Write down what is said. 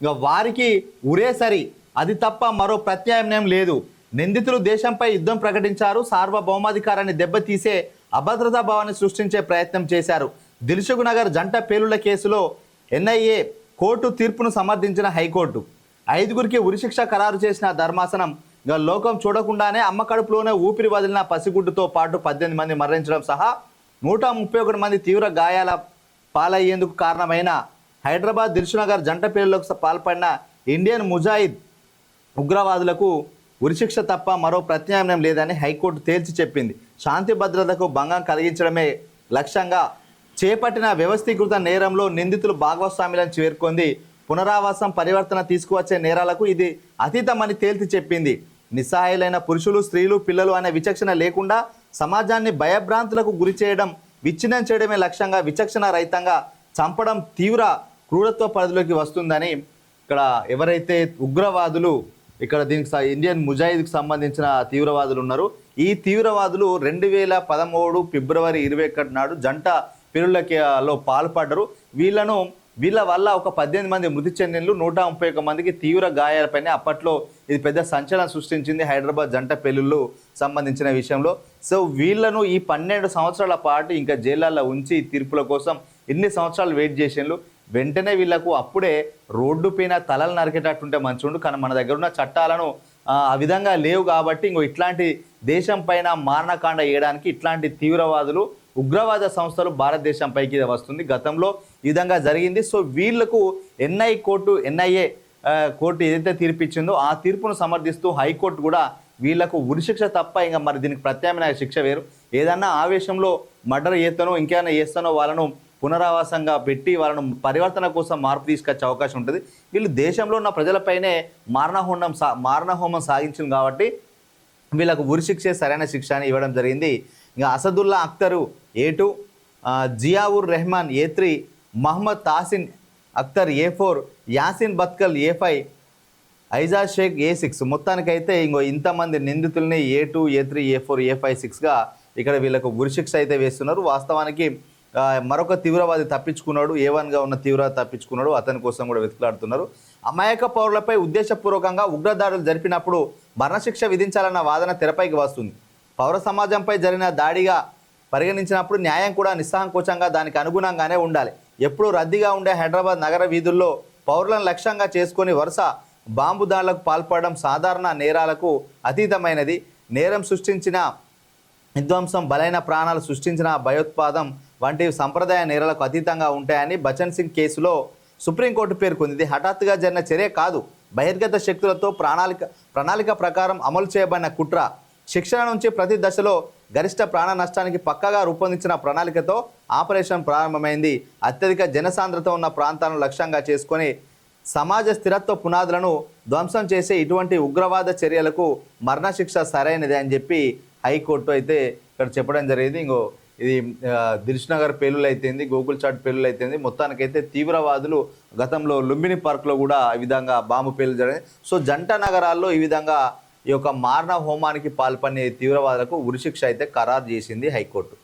ఇక వారికి ఉరే సరి. అది తప్ప మరో ప్రత్యామ్నాయం లేదు. నిందితులు దేశంపై యుద్ధం ప్రకటించారు. సార్వభౌమాధికారాన్ని దెబ్బతీసే అభద్రతా భావాన్ని సృష్టించే ప్రయత్నం చేశారు. దిల్సుఖ్ నగర్ జంట పేలుళ్ళ కేసులో ఎన్ఐఏ కోర్టు తీర్పును సమర్థించిన హైకోర్టు. ఐదుగురికి ఉరిశిక్ష ఖరారు చేసిన ధర్మాసనం ఇక లోకం చూడకుండానే అమ్మ కడుపులోనే ఊపిరి వదిలిన పసిగుడ్డుతో పాటు పద్దెనిమిది మంది మరణించడం సహా నూట ముప్పై ఒకటి మంది తీవ్ర గాయాల పాలయ్యేందుకు కారణమైన హైదరాబాద్ దిల్సునగర్ జంట పేర్లకు పాల్పడిన ఇండియన్ ముజాహిద్ ఉగ్రవాదులకు ఉరిశిక్ష తప్ప మరో ప్రత్యామ్నాయం లేదని హైకోర్టు తేల్చి చెప్పింది. శాంతి భద్రతకు భంగం కలిగించడమే లక్ష్యంగా చేపట్టిన వ్యవస్థీకృత నేరంలో నిందితులు భాగస్వామ్యులను చేరుకుంది. పునరావాసం పరివర్తన తీసుకువచ్చే నేరాలకు ఇది అతీతమని తేల్చి చెప్పింది. నిస్సహాయులైన పురుషులు స్త్రీలు పిల్లలు అనే విచక్షణ లేకుండా సమాజాన్ని భయభ్రాంతులకు గురి చేయడం విచ్ఛిన్నం చేయడమే లక్ష్యంగా విచక్షణ రహితంగా చంపడం తీవ్ర క్రూరత్వ పరిధిలోకి వస్తుందని ఇక్కడ ఎవరైతే ఉగ్రవాదులు ఇక్కడ దీనికి స- ఇండియన్ ముజాయిద్కి సంబంధించిన తీవ్రవాదులు ఉన్నారు. ఈ తీవ్రవాదులు రెండు వేల పదమూడు ఫిబ్రవరి ఇరవై ఒకటి నాడు జంట పిరులకి లో పాల్పడ్డరు. వీళ్ళను వీళ్ళ వల్ల ఒక పద్దెనిమిది మంది మృతి చెందినలు నూట ముప్పై ఒక మందికి తీవ్ర గాయాలపైన అప్పట్లో ఇది పెద్ద సంచలనం సృష్టించింది హైదరాబాద్ జంట పెళ్ళిళ్ళు సంబంధించిన విషయంలో. సో వీళ్ళను ఈ పన్నెండు సంవత్సరాల పాటు ఇంకా జైళ్ళల్లో ఉంచి తీర్పుల కోసం ఎన్ని సంవత్సరాలు వెయిట్ చేసిండ్రు? వెంటనే వీళ్ళకు అప్పుడే రోడ్డు పైన తలలు నరికేటట్టుంటే మంచిగుండు కానీ మన దగ్గర ఉన్న చట్టాలను ఆ, విధంగా లేవు కాబట్టి ఇంకో ఇట్లాంటి దేశం పైన మారణకాండ వేయడానికి ఇట్లాంటి తీవ్రవాదులు ఉగ్రవాద సంస్థలు భారతదేశం పైకి వస్తుంది. గతంలో ఈ విధంగా జరిగింది. సో వీళ్ళకు ఎన్ఐ కోర్టు ఎన్ఐఏ కోర్టు ఏదైతే తీర్పిచ్చిందో ఆ తీర్పును సమర్థిస్తూ హైకోర్టు కూడా వీళ్ళకు ఉరిశిక్ష తప్ప ఇంకా మరి దీనికి ప్రత్యామ్నాయ శిక్ష వేరు. ఏదన్నా ఆవేశంలో మర్డర్ చేస్తానో ఇంకేమైనా చేస్తానో వాళ్ళను పునరావాసంగా పెట్టి వాళ్ళను పరివర్తన కోసం మార్పు తీసుకొచ్చే అవకాశం ఉంటుంది. వీళ్ళు దేశంలో ఉన్న ప్రజలపైనే మారణహోమం సా మారణహోమం సాగించింది కాబట్టి వీళ్ళకు ఉరిశిక్షే సరైన శిక్ష అని ఇవ్వడం జరిగింది. ఇంకా Asadullah Akhtar A two Ziaur Rehman A three Mohammad Tahseen Akhtar A four Yasin Bhatkal A five Aija Sheikh A six. మొత్తానికైతే ఇంకో ఇంతమంది నిందితుల్ని A two A three A four A five సిక్స్గా ఇక్కడ వీళ్ళకు ఉరిశిక్ష అయితే వేస్తున్నారు. వాస్తవానికి మరొక తీవ్రవాది తప్పించుకున్నాడు. ఏ వన్గా ఉన్న తీవ్రవాది తప్పించుకున్నాడు. అతని కోసం కూడా వెతుకులాడుతున్నారు. అమాయక పౌరులపై ఉద్దేశపూర్వకంగా ఉగ్రదాడులు జరిపినప్పుడు మరణశిక్ష విధించాలన్న వాదన తెరపైకి వస్తుంది. పౌర సమాజంపై జరిగిన దాడిగా పరిగణించినప్పుడు న్యాయం కూడా నిస్సంకోచంగా దానికి అనుగుణంగానే ఉండాలి. ఎప్పుడూ రద్దీగా ఉండే హైదరాబాద్ నగర వీధుల్లో పౌరులను లక్ష్యంగా చేసుకొని వరుస బాంబు దాడులకు పాల్పడడం సాధారణ నేరాలకు అతీతమైనది. నేరం సృష్టించిన విధ్వంసం బలైన ప్రాణాలు సృష్టించిన భయోత్పాదం వంటి సంప్రదాయ నేరాలకు అతీతంగా ఉంటాయని బచన్ సింగ్ కేసులో సుప్రీంకోర్టు పేర్కొంది. ఇది హఠాత్తుగా జరిగిన చర్య కాదు. బహిర్గత శక్తులతో ప్రణాళిక ప్రణాళిక ప్రకారం అమలు చేయబడిన కుట్ర. శిక్షణ నుంచి ప్రతి దశలో గరిష్ట ప్రాణ నష్టానికి పక్కగా రూపొందించిన ప్రణాళికతో ఆపరేషన్ ప్రారంభమైంది. అత్యధిక జనసాంద్రత ఉన్న ప్రాంతాలను లక్ష్యంగా చేసుకొని సమాజ స్థిరత్వ పునాదులను ధ్వంసం చేసే ఇటువంటి ఉగ్రవాద చర్యలకు మరణశిక్ష సరైనది అని చెప్పి హైకోర్టు అయితే ఇక్కడ చెప్పడం జరిగింది. ఇంకో ఇది ఆ, దిల్సునగర్ పేలులు అయితేంది గోకుల్ చాట్ పేలులు అయితేంది మొత్తానికైతే తీవ్రవాదులు గతంలో లుంబిని పార్క్లో కూడా ఈ విధంగా బాంబు పేలు జరిగింది. సో జంట నగరాల్లో ఈ విధంగా ఈ యొక్క మారణ హోమానికి పాల్పడే తీవ్రవాదులకు ఉరిశిక్ష అయితే ఖరారు చేసింది హైకోర్టు.